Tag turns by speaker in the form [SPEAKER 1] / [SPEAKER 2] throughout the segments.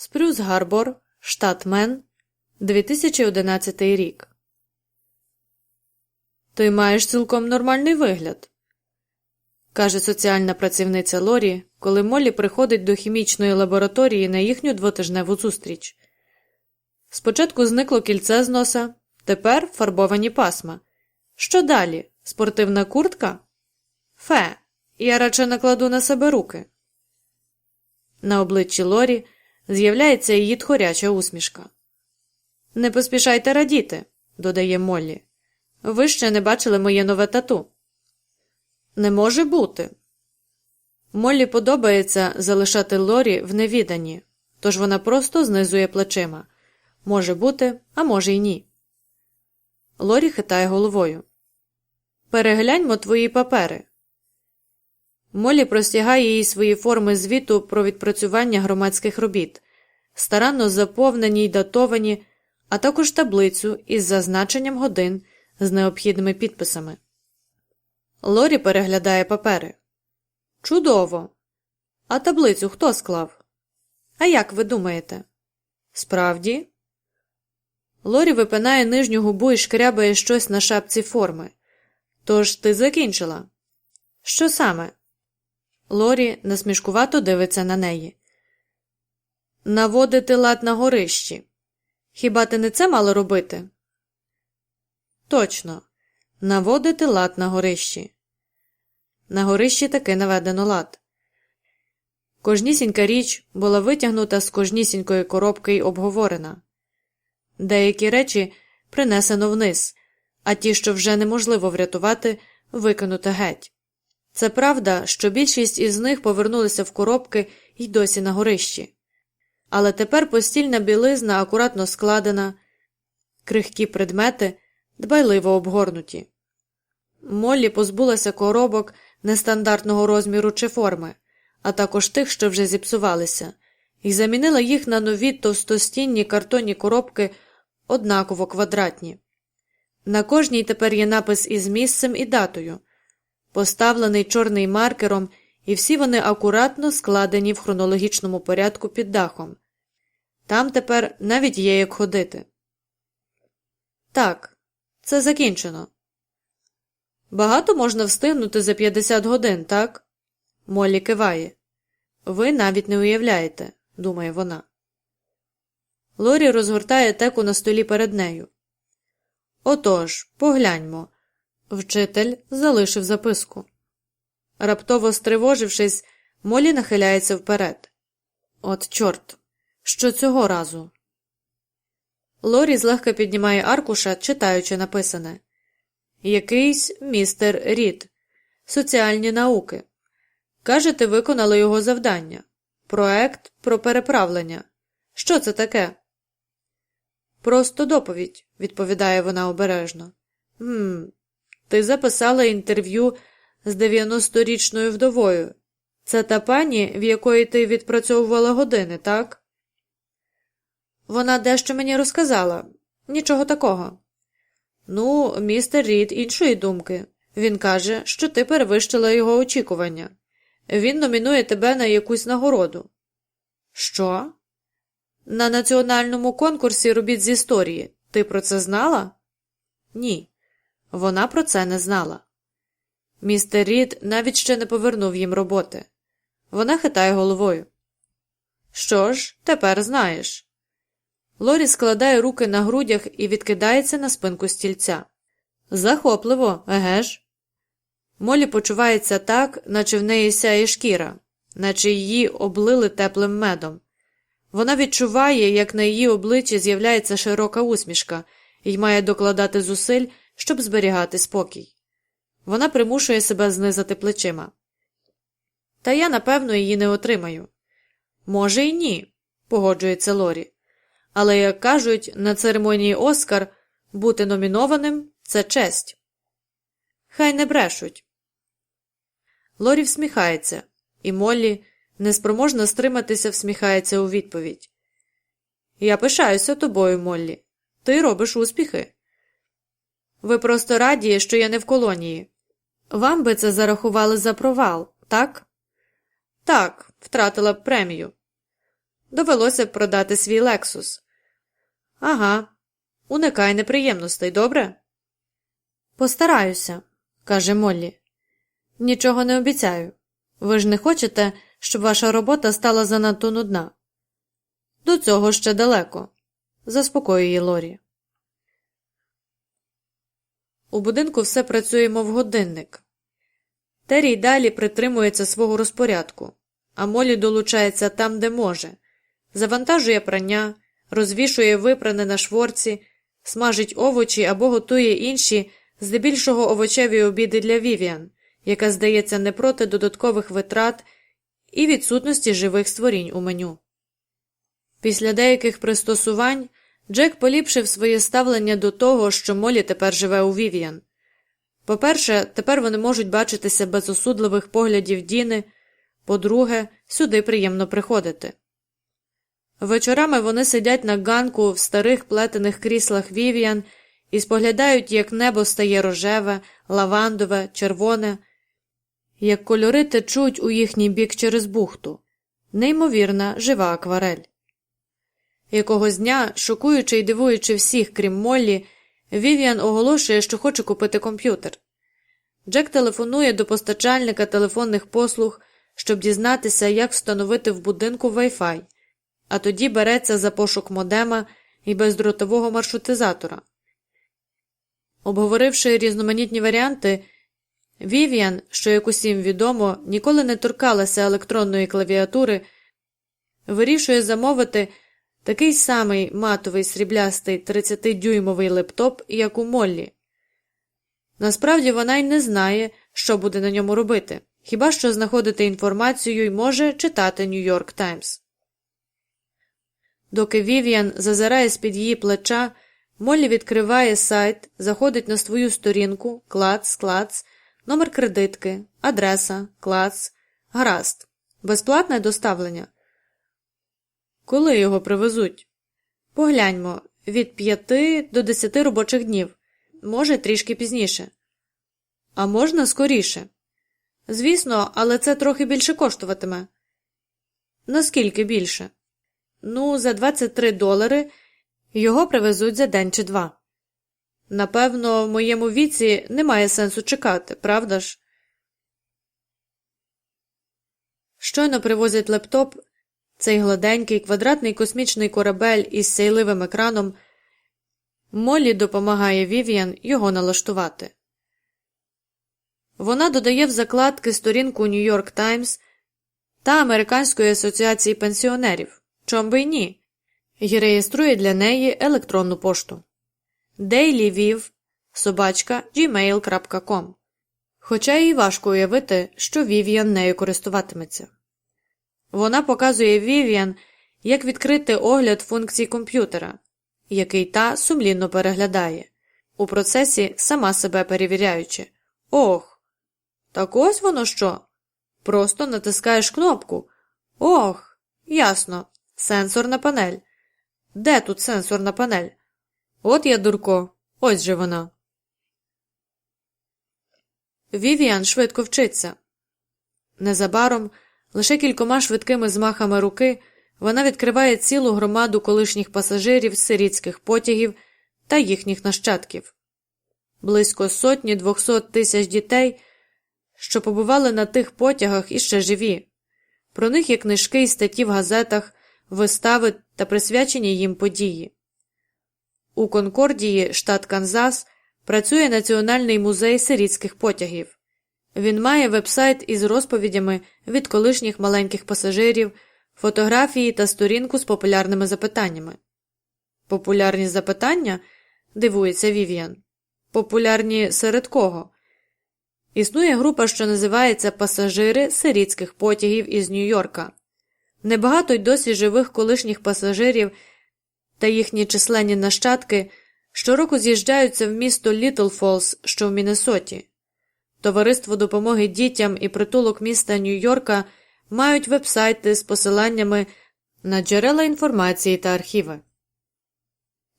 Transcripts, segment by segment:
[SPEAKER 1] Спрюс Гарбор, штат Мен, 2011 рік. Ти маєш цілком нормальний вигляд, каже соціальна працівниця Лорі, коли Моллі приходить до хімічної лабораторії на їхню двотижневу зустріч. Спочатку зникло кільце з носа, тепер фарбовані пасма. Що далі? Спортивна куртка? Фе, я радше накладу на себе руки. На обличчі Лорі з'являється її тхоряча усмішка. Не поспішайте радіти, додає Моллі. Ви ще не бачили моє нове тату. Не може бути. Моллі подобається залишати Лорі в невіданні, тож вона просто знизує плечима. Може бути, а може й ні. Лорі хитає головою. Перегляньмо твої папери. Молі простягає їй свої форми звіту про відпрацювання громадських робіт, старанно заповнені й датовані, а також таблицю із зазначенням годин з необхідними підписами. Лорі переглядає папери. Чудово. А таблицю хто склав? А як ви думаєте? Справді? Лорі випинає нижню губу і шкрябає щось на шапці форми. Тож ти закінчила. Що саме? Лорі насмішкувато дивиться на неї. Наводити лад на горищі. Хіба ти не це мало робити? Точно. Наводити лад на горищі. На горищі таки наведено лад. Кожнісінька річ була витягнута з кожнісінької коробки й обговорена. Деякі речі принесено вниз, а ті, що вже неможливо врятувати, викинуто геть. Це правда, що більшість із них повернулися в коробки й досі на горищі. Але тепер постільна білизна акуратно складена, крихкі предмети дбайливо обгорнуті. Моллі позбулася коробок нестандартного розміру чи форми, а також тих, що вже зіпсувалися, і замінила їх на нові товстостінні картонні коробки однаково квадратні. На кожній тепер є напис із місцем і датою, поставлений чорний маркером, і всі вони акуратно складені в хронологічному порядку під дахом. Там тепер навіть є як ходити. Так, це закінчено. Багато можна встигнути за 50 годин, так? Моллі киває. Ви навіть не уявляєте, думає вона. Лорі розгортає теку на столі перед нею. Отож, погляньмо. Вчитель залишив записку. Раптово стривожившись, Молі нахиляється вперед. От, чорт, що цього разу. Лорі злегка піднімає аркуша, читаючи написане Якийсь містер Рід. Соціальні науки. Кажете, виконали його завдання. Проект про переправлення. Що це таке? Просто доповідь, відповідає вона обережно. «Гм, Ти записала інтерв'ю з 90-річною вдовою. Це та пані, в якої ти відпрацьовувала години, так? Вона дещо мені розказала. Нічого такого. Ну, містер Рід іншої думки. Він каже, що ти перевищила його очікування. Він номінує тебе на якусь нагороду. Що? На національному конкурсі робіт з історії. Ти про це знала? Ні. Вона про це не знала. Містер Рід навіть ще не повернув їм роботи. Вона хитає головою. Що ж, тепер знаєш. Лорі складає руки на грудях і відкидається на спинку стільця. Захопливо, еге ж? Молі почувається так, наче в неї сяє шкіра, наче її облили теплим медом. Вона відчуває, як на її обличчі з'являється широка усмішка і має докладати зусиль, щоб зберігати спокій. Вона примушує себе знизати плечима. Та я, напевно, її не отримаю. Може, й ні, погоджується Лорі. Але, як кажуть, на церемонії Оскар бути номінованим це честь. Хай не брешуть. Лорі всміхається, і Моллі неспроможно стриматися, всміхається у відповідь. Я пишаюся тобою, Моллі. Ти робиш успіхи. Ви просто раді, що я не в колонії. Вам би це зарахували за провал, так? Так, втратила б премію. Довелося б продати свій Лексус. Ага, уникай неприємностей, добре? Постараюся, каже Моллі. Нічого не обіцяю. Ви ж не хочете, щоб ваша робота стала занадто нудна. До цього ще далеко, заспокоює Лорі. У будинку все працює, мов годинник. Террі й далі притримується свого розпорядку, а Молі долучається там, де може, завантажує прання, розвішує випране на шворці, смажить овочі або готує інші, здебільшого овочеві обіди для Вівіан, яка здається не проти додаткових витрат і відсутності живих створінь у меню. Після деяких пристосувань Джек поліпшив своє ставлення до того, що Молі тепер живе у Вівіан. По-перше, тепер вони можуть бачитися без осудливих поглядів Діни, по-друге, сюди приємно приходити. Вечорами вони сидять на ганку в старих плетених кріслах Вівіан і споглядають, як небо стає рожеве, лавандове, червоне, як кольори течуть у їхній бік через бухту, неймовірна жива акварель. Якогось дня, шокуючи й дивуючи всіх, крім Моллі, Вівіан оголошує, що хоче купити комп'ютер. Джек телефонує до постачальника телефонних послуг, щоб дізнатися, як встановити в будинку Wi-Fi, а тоді береться за пошук модема і бездротового маршрутизатора. Обговоривши різноманітні варіанти, Вівіан, що як усім відомо, ніколи не торкалася електронної клавіатури, вирішує замовити такий самий матовий сріблястий 30-дюймовий лептоп, як у Моллі. Насправді вона й не знає, що буде на ньому робити, хіба що знаходити інформацію і може читати Нью-Йорк Таймс. Доки Вів'ян зазирає з-під її плеча, Моллі відкриває сайт, заходить на свою сторінку, клац, клац, номер кредитки, адреса, клац, гаразд, безплатне доставлення. Коли його привезуть? Погляньмо від п'яти до десяти робочих днів, може, трішки пізніше. А можна скоріше. Звісно, але це трохи більше коштуватиме. Наскільки більше? Ну, за 23 долари його привезуть за день чи два. Напевно, в моєму віці немає сенсу чекати, правда ж? Щойно привозять лептоп, цей гладенький квадратний космічний корабель із сейливим екраном. Моллі допомагає Вів'ян його налаштувати. Вона додає в закладки сторінку Нью-Йорк Таймс та Американської асоціації пенсіонерів, чом би й ні, і реєструє для неї електронну пошту dailyviv собачка Хоча їй важко уявити, що Вів'ян нею користуватиметься. Вона показує Вів'ян, як відкрити огляд функцій комп'ютера, який та сумлінно переглядає, у процесі сама себе перевіряючи. Ох, так ось воно що? Просто натискаєш кнопку. Ох, ясно, сенсорна панель. Де тут сенсорна панель? От я дурко, ось же вона. Вівіан швидко вчиться. Незабаром, лише кількома швидкими змахами руки, вона відкриває цілу громаду колишніх пасажирів сирітських потягів та їхніх нащадків. Близько сотні двохсот тисяч дітей, що побували на тих потягах і ще живі. Про них є книжки і статті в газетах, вистави та присвячені їм події. У Конкордії, штат Канзас, працює Національний музей сирітських потягів. Він має вебсайт із розповідями від колишніх маленьких пасажирів, фотографії та сторінку з популярними запитаннями. Популярні запитання? дивується Вів'ян. Популярні серед кого? Існує група, що називається Пасажири сирітських потягів із Нью-Йорка. Небагато й досі живих колишніх пасажирів та їхні численні нащадки щороку з'їжджаються в місто Літл Фолс, що в Міннесоті. Товариство допомоги дітям і притулок міста Нью-Йорка мають вебсайти з посиланнями на джерела інформації та архіви.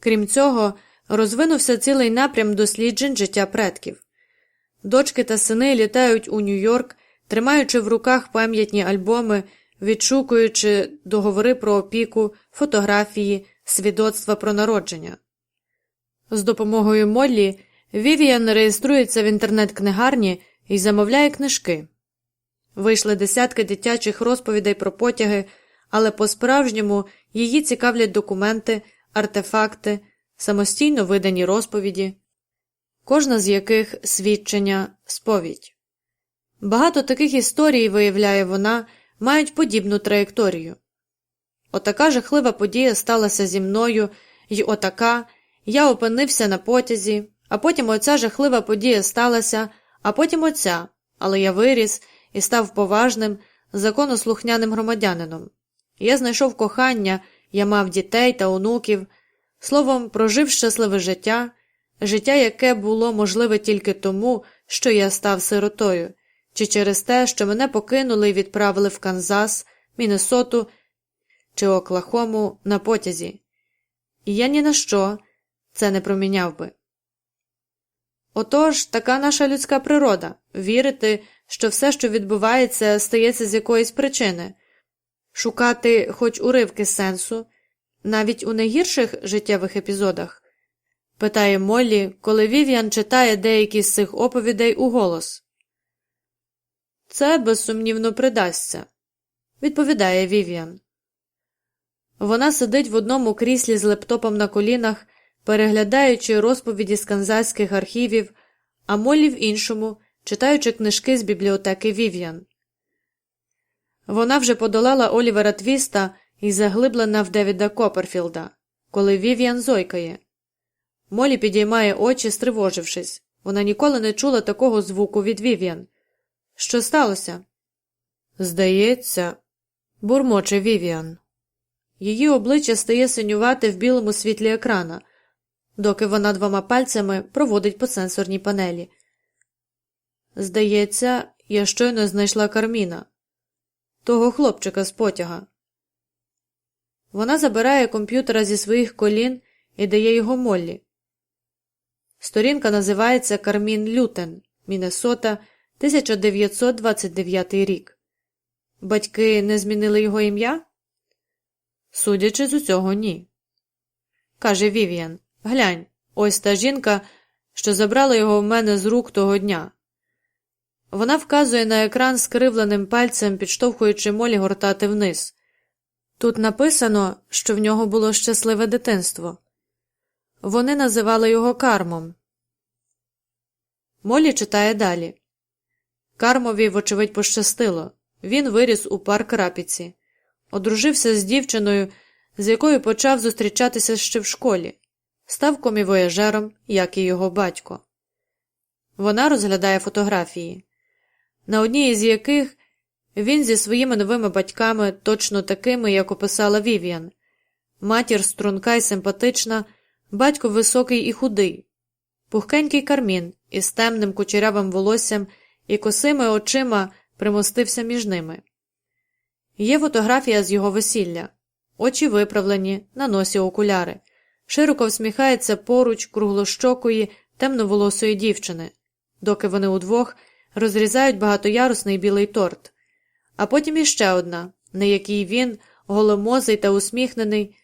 [SPEAKER 1] Крім цього, розвинувся цілий напрям досліджень життя предків. Дочки та сини літають у Нью-Йорк, тримаючи в руках пам'ятні альбоми, відшукуючи договори про опіку, фотографії, свідоцтва про народження. З допомогою Моллі Вівіан реєструється в інтернет-книгарні і замовляє книжки. Вийшли десятки дитячих розповідей про потяги, але по-справжньому її цікавлять документи, артефакти, самостійно видані розповіді, кожна з яких свідчення сповідь. Багато таких історій, виявляє вона, мають подібну траєкторію. Отака жахлива подія сталася зі мною, і отака я опинився на потязі, а потім оця жахлива подія сталася, а потім оця, але я виріс і став поважним, законослухняним громадянином. Я знайшов кохання, я мав дітей та онуків, словом, прожив щасливе життя, життя, яке було можливе тільки тому, що я став сиротою, чи через те, що мене покинули і відправили в Канзас, Міннесоту чи Оклахому на потязі. І я ні на що це не проміняв би. Отож, така наша людська природа вірити, що все, що відбувається, стається з якоїсь причини, шукати хоч уривки сенсу, навіть у найгірших життєвих епізодах, питає Моллі, коли Вів'ян читає деякі з цих оповідей у голос. Це безсумнівно придасться, відповідає Вів'ян. Вона сидить в одному кріслі з лептопом на колінах, переглядаючи розповіді з канзайських архівів, а Моллі в іншому, читаючи книжки з бібліотеки Вів'ян. Вона вже подолала Олівера Твіста і заглиблена в Девіда Копперфілда, коли Вів'ян зойкає. Молі підіймає очі, стривожившись. Вона ніколи не чула такого звуку від Вів'ян. Що сталося? Здається, бурмоче Вів'ян. Її обличчя стає синювати в білому світлі екрана, доки вона двома пальцями проводить по сенсорній панелі. Здається, я щойно знайшла Карміна, того хлопчика з потяга. Вона забирає комп'ютера зі своїх колін і дає його Моллі. Сторінка називається Кармін Лютен, Міннесота, 1929 рік. Батьки не змінили його ім'я? Судячи з усього, ні. Каже Вів'ян Глянь, ось та жінка, що забрала його в мене з рук того дня. Вона вказує на екран скривленим пальцем, підштовхуючи молі гортати вниз. Тут написано, що в нього було щасливе дитинство. Вони називали його кармом. Молі читає далі. Кармові, вочевидь, пощастило. Він виріс у парк рапіці, одружився з дівчиною, з якою почав зустрічатися ще в школі, став комівояжером, як і його батько. Вона розглядає фотографії, на одній із яких він зі своїми новими батьками, точно такими, як описала Вів'ян, матір струнка й симпатична, батько високий і худий, пухкенький кармін із темним кучерявим волоссям і косими очима примостився між ними. Є фотографія з його весілля, очі виправлені, на носі окуляри, широко всміхається поруч круглощокої, темноволосої дівчини, доки вони удвох розрізають багатоярусний білий торт, а потім іще одна, на якій він, голомозий та усміхнений,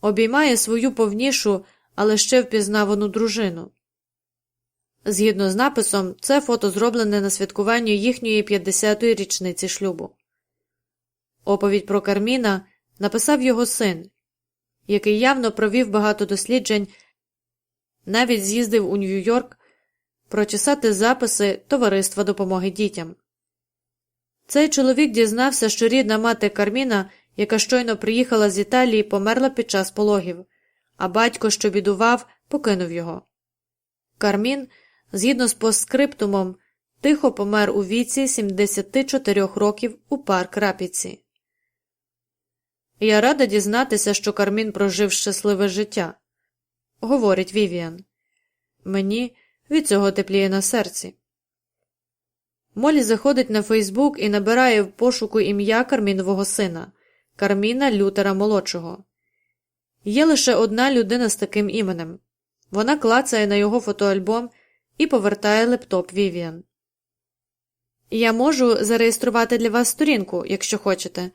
[SPEAKER 1] обіймає свою повнішу, але ще впізнавану дружину. Згідно з написом, це фото зроблене на святкуванні їхньої 50-ї річниці шлюбу. Оповідь про Карміна написав його син, який явно провів багато досліджень, навіть з'їздив у Нью-Йорк прочесати записи Товариства допомоги дітям. Цей чоловік дізнався, що рідна мати Карміна, яка щойно приїхала з Італії, померла під час пологів, а батько, що бідував, покинув його. Кармін, згідно з постскриптумом, тихо помер у віці 74 років у парк Рапіці. Я рада дізнатися, що Кармін прожив щасливе життя, говорить Вівіан. Мені від цього тепліє на серці. Молі заходить на Фейсбук і набирає в пошуку ім'я Кармінового сина Карміна Лютера Молодшого. Є лише одна людина з таким іменем. Вона клацає на його фотоальбом і повертає лептоп Вівіан. Я можу зареєструвати для вас сторінку, якщо хочете.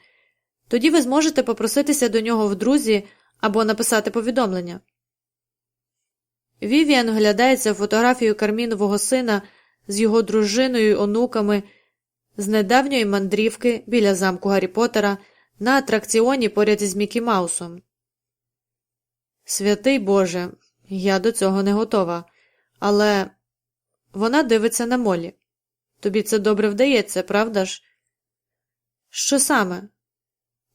[SPEAKER 1] Тоді ви зможете попроситися до нього в друзі або написати повідомлення. Вівіан вглядається в фотографію Кармінового сина з його дружиною й онуками з недавньої мандрівки біля замку Гаррі Поттера на атракціоні поряд із Мікі Маусом. Святий Боже, я до цього не готова, але вона дивиться на молі. Тобі це добре вдається, правда ж? Що саме?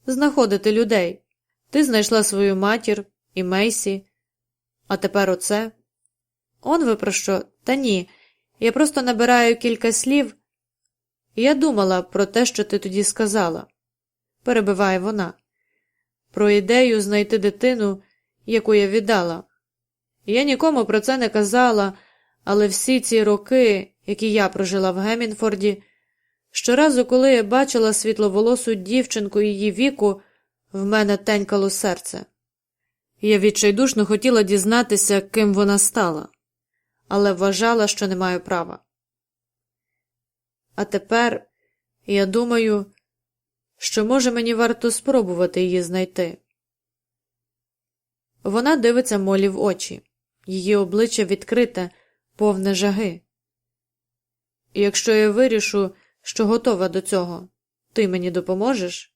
[SPEAKER 1] Знаходити людей. Ти знайшла свою матір і Мейсі, а тепер оце. Он ви про що? Та ні. Я просто набираю кілька слів. Я думала про те, що ти тоді сказала, перебиває вона, про ідею знайти дитину, яку я віддала. Я нікому про це не казала, але всі ці роки, які я прожила в Гемінфорді, щоразу, коли я бачила світловолосу дівчинку її віку, в мене тенькало серце. Я відчайдушно хотіла дізнатися, ким вона стала, але вважала, що не маю права. А тепер я думаю, що, може, мені варто спробувати її знайти. Вона дивиться Молі в очі, її обличчя відкрите, повне жаги. Якщо я вирішу, що готова до цього, ти мені допоможеш?